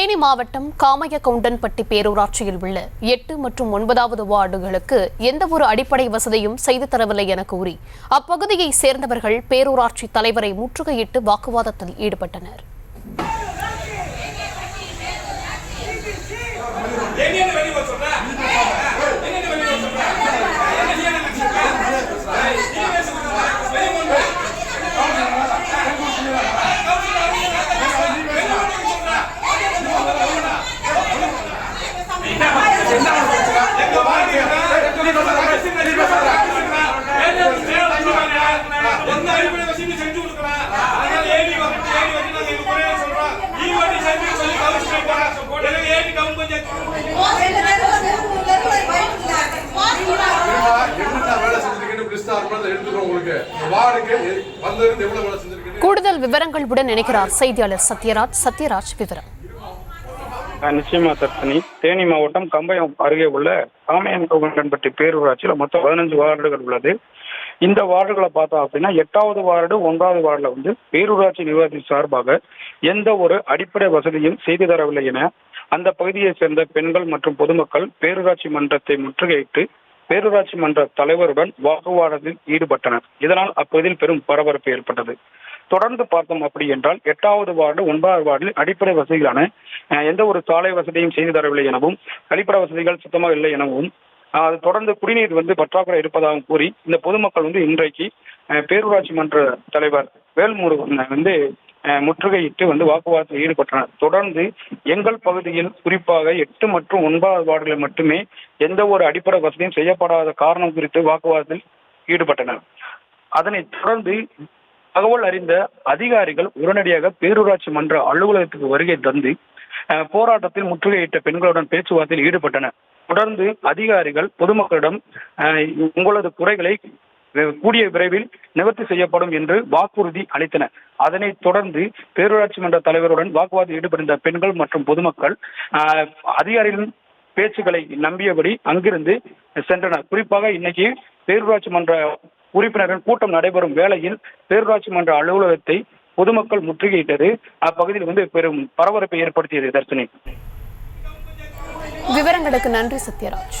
தேனி மாவட்டம் காமையகவுண்டன்பட்டி பேரூராட்சியில் உள்ள எட்டு மற்றும் ஒன்பதாவது வார்டுகளுக்கு எந்தவொரு அடிப்படை வசதியும் செய்து தரவில்லை என கூறி அப்பகுதியை சேர்ந்தவர்கள் பேரூராட்சி தலைவரை முற்றுகையிட்டு வாக்குவாதத்தில் ஈடுபட்டனர். கூடுதல் விவரங்களுடன் இணைக்கிறார் செய்தியாளர் சத்யராஜ். சத்யராஜ் விவரம். ஆஹ் நிச்சயமா தர்ஷினி தேனி மாவட்டம் கம்பயம் அருகே உள்ள காமையன் கோகண்டன்பட்டி பேரூராட்சியில மொத்தம் பதினஞ்சு வார்டுகள் உள்ளது. இந்த வார்டுகளை பார்த்தோம் அப்படின்னா எட்டாவது வார்டு ஒன்றாவது வார்டுல வந்து பேரூராட்சி நிர்வாகத்தின் சார்பாக எந்த ஒரு அடிப்படை வசதியும் செய்து தரவில்லை என அந்த பகுதியைச் சேர்ந்த பெண்கள் மற்றும் பொதுமக்கள் பேரூராட்சி மன்றத்தை முற்றுகையிட்டு பேரூராட்சி மன்ற தலைவருடன் வாக்குவாதத்தில் ஈடுபட்டனர். இதனால் அப்பகுதியில் பெரும் பரபரப்பு ஏற்பட்டது. தொடர்ந்து பார்த்தோம் அப்படி என்றால் எட்டாவது வார்டு ஒன்பதாவது வார்டில் அடிப்படை வசதிகளான அஹ், எந்த ஒரு சாலை வசதியும் செய்து தரவில்லை எனவும் கழிப்பிட வசதிகள் சுத்தமாக இல்லை எனவும் அது தொடர்ந்து குடிநீர் வந்து பற்றாக்குறை இருப்பதாகவும் கூறி இந்த பொதுமக்கள் வந்து இன்றைக்கு அஹ், பேரூராட்சி மன்ற தலைவர் வேல்முருகன் வந்து முற்றுகையிட்டு வந்து வாக்குவாதத்தில் ஈடுபட்டனர். தொடர்ந்து எங்கள் பகுதியில் குறிப்பாக எட்டு மற்றும் ஒன்பதாவது வார்டுகளில் மட்டுமே எந்த ஒரு அடிப்படை வசதியும் செய்யப்படாத காரணம் குறித்து வாக்குவாதத்தில் ஈடுபட்டனர். அதனைத் தொடர்ந்து தகவல் அறிந்த அதிகாரிகள் உடனடியாக பேரூராட்சி மன்ற அலுவலகத்துக்கு வருகை தந்து அஹ், போராட்டத்தில் முற்றுகையிட்ட பெண்களுடன் பேச்சுவார்த்தையில் ஈடுபட்டனர். தொடர்ந்து அதிகாரிகள் பொதுமக்களிடம் அஹ், உங்களது குறைகளை கூடிய விரைவில் நிவர்த்தி செய்யப்படும் என்று வாக்குறுதி அளித்தனர் அதனைத் தொடர்ந்து பேரூராட்சி மன்ற தலைவருடன் வாக்குவாதம் ஈடுபட்டிருந்த பெண்கள் மற்றும் பொதுமக்கள் அதிகாரிகளின் பேச்சுக்களை நம்பியபடி அங்கிருந்து சென்றனர். குறிப்பாக இன்னைக்கு பேரூராட்சி மன்ற உறுப்பினர்கள் கூட்டம் நடைபெறும் வேளையில் பேரூராட்சி மன்ற அலுவலகத்தை பொதுமக்கள் முற்றுகையிட்டது. அப்பகுதியில் வந்து பெரும் பரபரப்பை ஏற்படுத்தியது தர்ஷினி. விவரங்களுக்கு நன்றி சத்யராஜ்.